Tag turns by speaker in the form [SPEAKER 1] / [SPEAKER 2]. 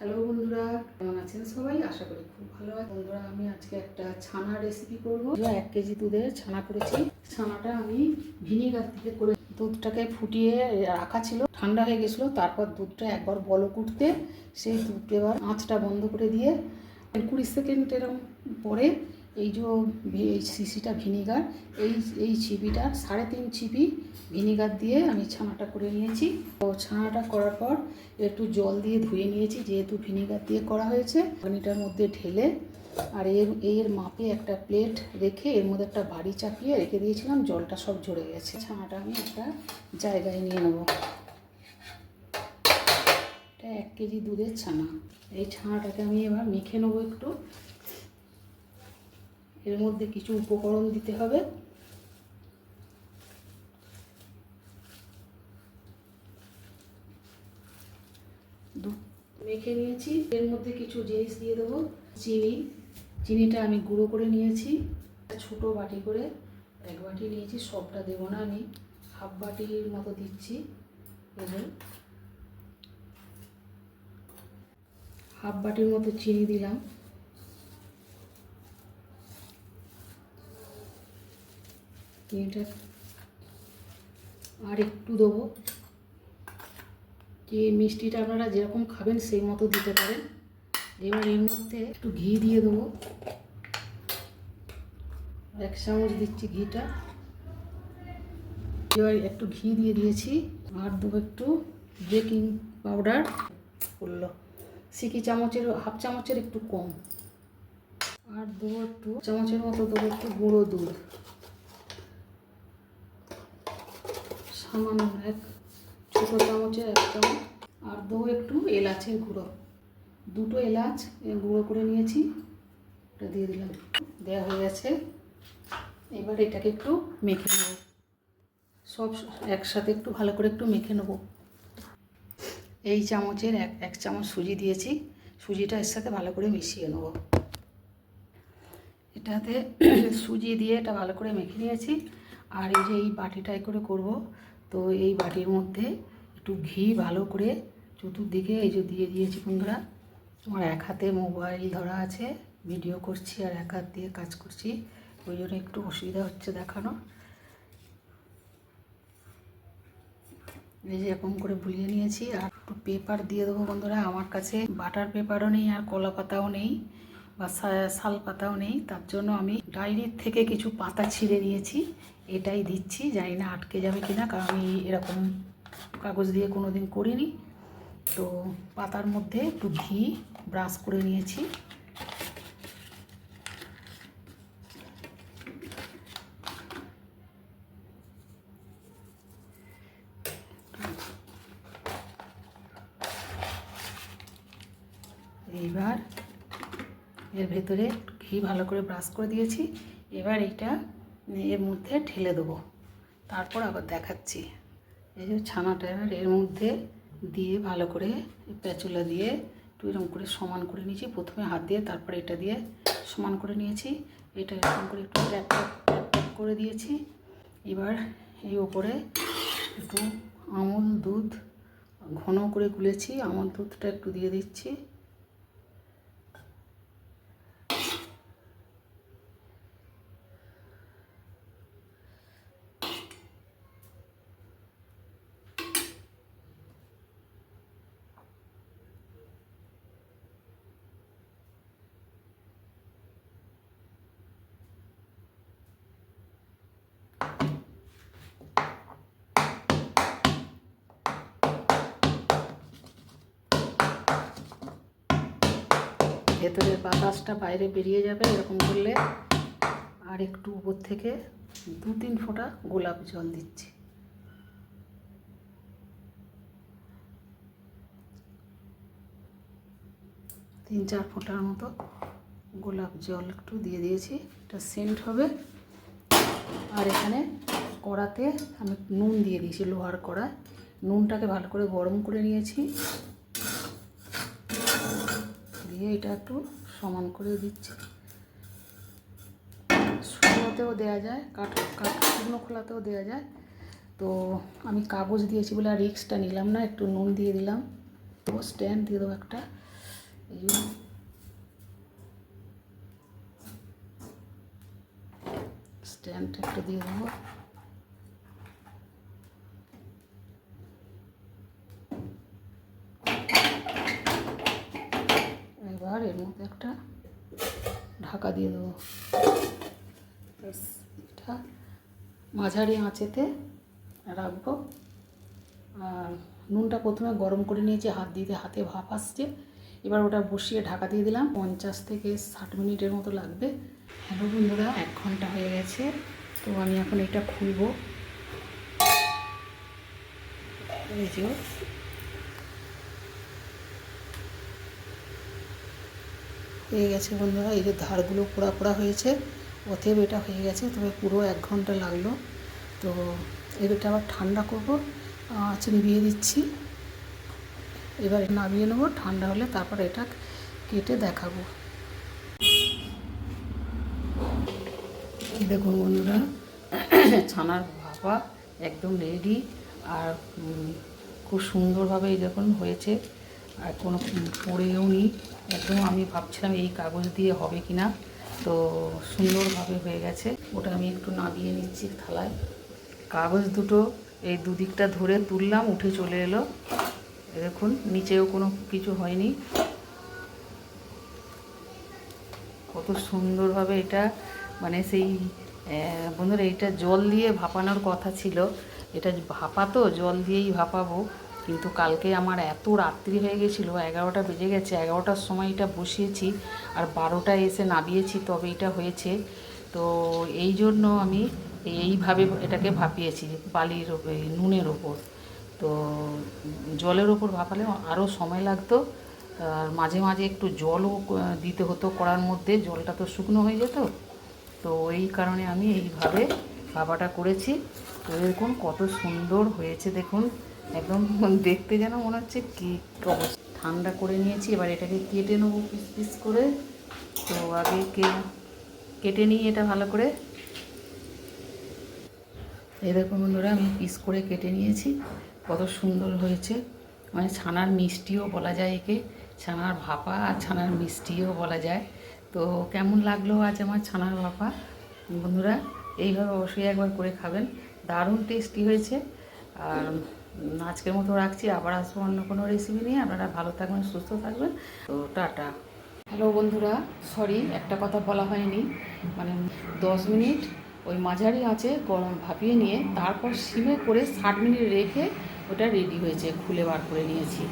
[SPEAKER 1] Hello বন্ধুরা। কেমন আছেন সবাই? আশা করি খুব ভালো আছে বন্ধুরা, আমি আজকে একটা ছানা রেসিপি করব। এক কেজি দুধে ছানা করেছি। ছানাটা আমি ভিনিগার থেকে করে দুধটাকে ফুটিয়ে রাখা ছিল। ঠান্ডা হয়ে গেছিল। তারপর দুধটা একবার বলক উঠতে সেই দুধ এবার আঁচটা বন্ধ করে দিয়ে কুড়ি সেকেন্ড এরকম পরে এই যে এই শিশিটা ভিনিগার, এই এই চিপিটা সাড়ে তিন চিপি ভিনিগার দিয়ে আমি ছানাটা করে নিয়েছি। তো ছানাটা করার পর একটু জল দিয়ে ধুয়ে নিয়েছি, যেহেতু ভিনিগার দিয়ে করা হয়েছে। পানিটার মধ্যে ঢেলে আর এর এর মাপে একটা প্লেট রেখে এর মধ্যে একটা বাড়ি চাপিয়ে রেখে দিয়েছিলাম, জলটা সব ঝরে গেছে। ছানাটা আমি একটা জায়গায় নিয়ে নেব। এটা এক কেজি দুধের ছানা। এই ছানাটাকে আমি এবার মেখে নেব একটু। এর মধ্যে কিছু উপকরণ দিতে হবে। মেখে নিয়েছি। এর মধ্যে কিছু জিনিস দিয়ে দেবো। চিনি। চিনিটা আমি গুঁড়ো করে নিয়েছি। ছোট বাটি করে এক বাটি নিয়েছি, সবটা দেবো না আমি। হাফ বাটির মতো দিচ্ছি। এবার হাফ বাটির মতো চিনি দিলাম। চিনিটা আর একটু দেবো। যে মিষ্টিটা আপনারা যেরকম খাবেন সেই মতো দিতে পারেন। এবার এর মধ্যে একটু ঘি দিয়ে দেবো। এক চামচ দিচ্ছি ঘিটা। এবার একটু ঘি দিয়ে দিয়েছি। আর দেবো একটু বেকিং পাউডার। করল। সিকি চামচের হাফ চামচের একটু কম। আর দেবো একটু চামচের মতো দেবো একটু গুঁড়ো দুধ। সামান্য এক ছোটো চামচের এক চামচ আর দেবো একটু এলাচের গুঁড়ো। দুটো এলাচ গুঁড়ো করে নিয়েছি এটা দিয়ে দিলাম। দেওয়া হয়ে গেছে। এবার এটাকে একটু মেখে নেব। সব একসাথে একটু ভালো করে একটু মেখে নেব। এই চামচের এক এক চামচ সুজি দিয়েছি। সুজিটা এর সাথে ভালো করে মিশিয়ে নেব। এটাতে সুজি দিয়ে এটা ভালো করে মেখে নিয়েছি। আর এই যে এই বাটিটাই করে করব তো এই বাটির মধ্যে একটু ঘি ভালো করে চতুর্দিকে এই যে দিয়ে দিয়েছি বন্ধুরা। আমার এক হাতে মোবাইল ধরা আছে, ভিডিও করছি আর এক হাত দিয়ে কাজ করছি। ওই জন্য একটু অসুবিধা হচ্ছে দেখানো। এই যে এরকম করে বুলিয়ে নিয়েছি। আর একটু পেপার দিয়ে দেবো বন্ধুরা। আমার কাছে বাটার পেপারও নেই আর কলা পাতাও নেই বা শাল পাতাও নেই। তার জন্য আমি ডায়েরির থেকে কিছু পাতা ছিঁড়ে নিয়েছি। এটাই দিচ্ছি। জানি না আটকে যাবে কি না কারণ আমি এরকম কাগজ দিয়ে কোনো দিন করিনি। তো পাতার মধ্যে একটু ঘি ব্রাশ করে নিয়েছি। এইবার এর ভেতরে ঘি ভালো করে ব্রাশ করে দিয়েছি। এবার এইটা এর মধ্যে ঢেলে দেবো। তারপর আবার দেখাচ্ছি। এই যে ছানাটা এবার এর মধ্যে দিয়ে ভালো করে প্যাচুলা দিয়ে একটু এরকম করে সমান করে নিয়েছি। প্রথমে হাত দিয়ে, তারপরে এটা দিয়ে সমান করে নিয়েছি। এটা এরকম করে একটু করে দিয়েছি। এবার এই ওপরে একটু আমুল দুধ ঘন করে গুলেছি। আমুল দুধটা একটু দিয়ে দিচ্ছি। ভেতরের বাতাসটা বাইরে বেরিয়ে যাবে, এরকম করলে আর একটু উপর থেকে দু তিন ফোঁটা গোলাপ জল দিচ্ছি। তিন চার ফোঁটার মতো গোলাপ জল একটু দিয়ে দিয়েছি, এটা সেন্ট হবে। আর এখানে কড়াতে আমি নুন দিয়ে দিয়েছি, লোহার কড়া নুনটাকে ভালো করে গরম করে নিয়েছি। এটা একটু সমান করে দিচ্ছি। শুকনোতেও দেওয়া যায়, কাঠ কাঠ, শুকনো খোলাতেও দেওয়া যায়। তো আমি কাগজ দিয়েছি বলে আর রিক্সটা নিলাম না, একটু নুন দিয়ে দিলাম। তো স্ট্যান্ড দিয়ে দেবো একটা। এই স্ট্যান্ড একটা দিয়ে দেবো। এবার এর মধ্যে একটা ঢাকা দিয়ে দেবো। এটা মাঝারি আঁচেতে রাখব। আর নুনটা প্রথমে গরম করে নিয়েছি, হাত দিতে হাতে ভাপ আসছে। এবার ওটা বসিয়ে ঢাকা দিয়ে দিলাম। পঞ্চাশ থেকে ষাট মিনিটের মতো লাগবে। হ্যালো বন্ধুরা, এক ঘণ্টা হয়ে গেছে, তো আমি এখন এটা খুলবো। এই যে হয়ে গেছে বন্ধুরা, এই যে ধারগুলো পোড়া পোড়া হয়েছে, অতএব এটা হয়ে গেছে, তবে পুরো এক ঘণ্টা লাগল। তো এবারটা আবার ঠান্ডা করব আঁচ নিভিয়ে দিচ্ছি। এবার নামিয়ে নেব, ঠান্ডা হলে তারপর এটা কেটে দেখাবো। দেখুন বন্ধুরা, ছানার ভাপা একদম রেডি আর খুব সুন্দরভাবে এই দেখুন হয়েছে। আর কোনো পড়েও নি। একদম আমি ভাবছিলাম এই কাগজ দিয়ে হবে কি না তো সুন্দরভাবে হয়ে গেছে। ওটা আমি একটু নামিয়ে নিচ্ছি থালায়। কাগজ দুটো এই দুদিকটা ধরে তুললাম, উঠে চলে এলো। দেখুন, নিচেও কোনো কিছু হয়নি। কত সুন্দরভাবে এটা মানে সেই বন্ধুরা, এটা জল দিয়ে ভাপানোর কথা ছিল। এটা ভাপা তো জল দিয়েই ভাপাবো। কিন্তু কালকে আমার এত রাত্রি হয়ে গেছিল, এগারোটা বেজে গেছে, এগারোটার সময় এটা বসিয়েছি আর বারোটায় এসে নামিয়েছি, তবে এটা হয়েছে। তো এই জন্য আমি এইভাবে এটাকে ভাপিয়েছি, বালির নুনের ওপর। তো জলের ওপর ভাপালে আরও সময় লাগতো, আর মাঝে মাঝে একটু জলও দিতে হতো কড়ার মধ্যে, জলটা তো শুকনো হয়ে যেত। তো এই কারণে আমি এইভাবে ভাপাটা করেছি। তো দেখুন কত সুন্দর হয়েছে দেখুন। একদম দেখতে যেন মনে হচ্ছে কি ঠান্ডা করে নিয়েছি, এবার এটাকে কেটে নেব পিস পিস করে। তো আগে কে, কেটে নিই এটা ভালো করে। এই দেখো বন্ধুরা, আমি পিস করে কেটে নিয়েছি। কত সুন্দর হয়েছে। মানে ছানার মিষ্টিও বলা যায় একে, ছানার ভাপা আর ছানার মিষ্টিও বলা যায়। তো কেমন লাগল আজ আমার ছানার ভাপা? বন্ধুরা, এইভাবে অবশ্যই একবার করে খাবেন। দারুণ টেস্টি হয়েছে। আর আজকের মতো রাখছি। আবার আসব অন্য কোনো রেসিপি নিয়ে। আপনারা ভালো থাকবেন, সুস্থ থাকবেন। তো টাটা। হ্যালো বন্ধুরা সরি একটা কথা বলা হয়নি। মানে দশ মিনিট ওই মাঝারি আছে গরম ভাপিয়ে নিয়ে, তারপর সিমে করে ষাট মিনিট রেখে ওটা রেডি হয়েছে, খুলে বার করে নিয়েছি।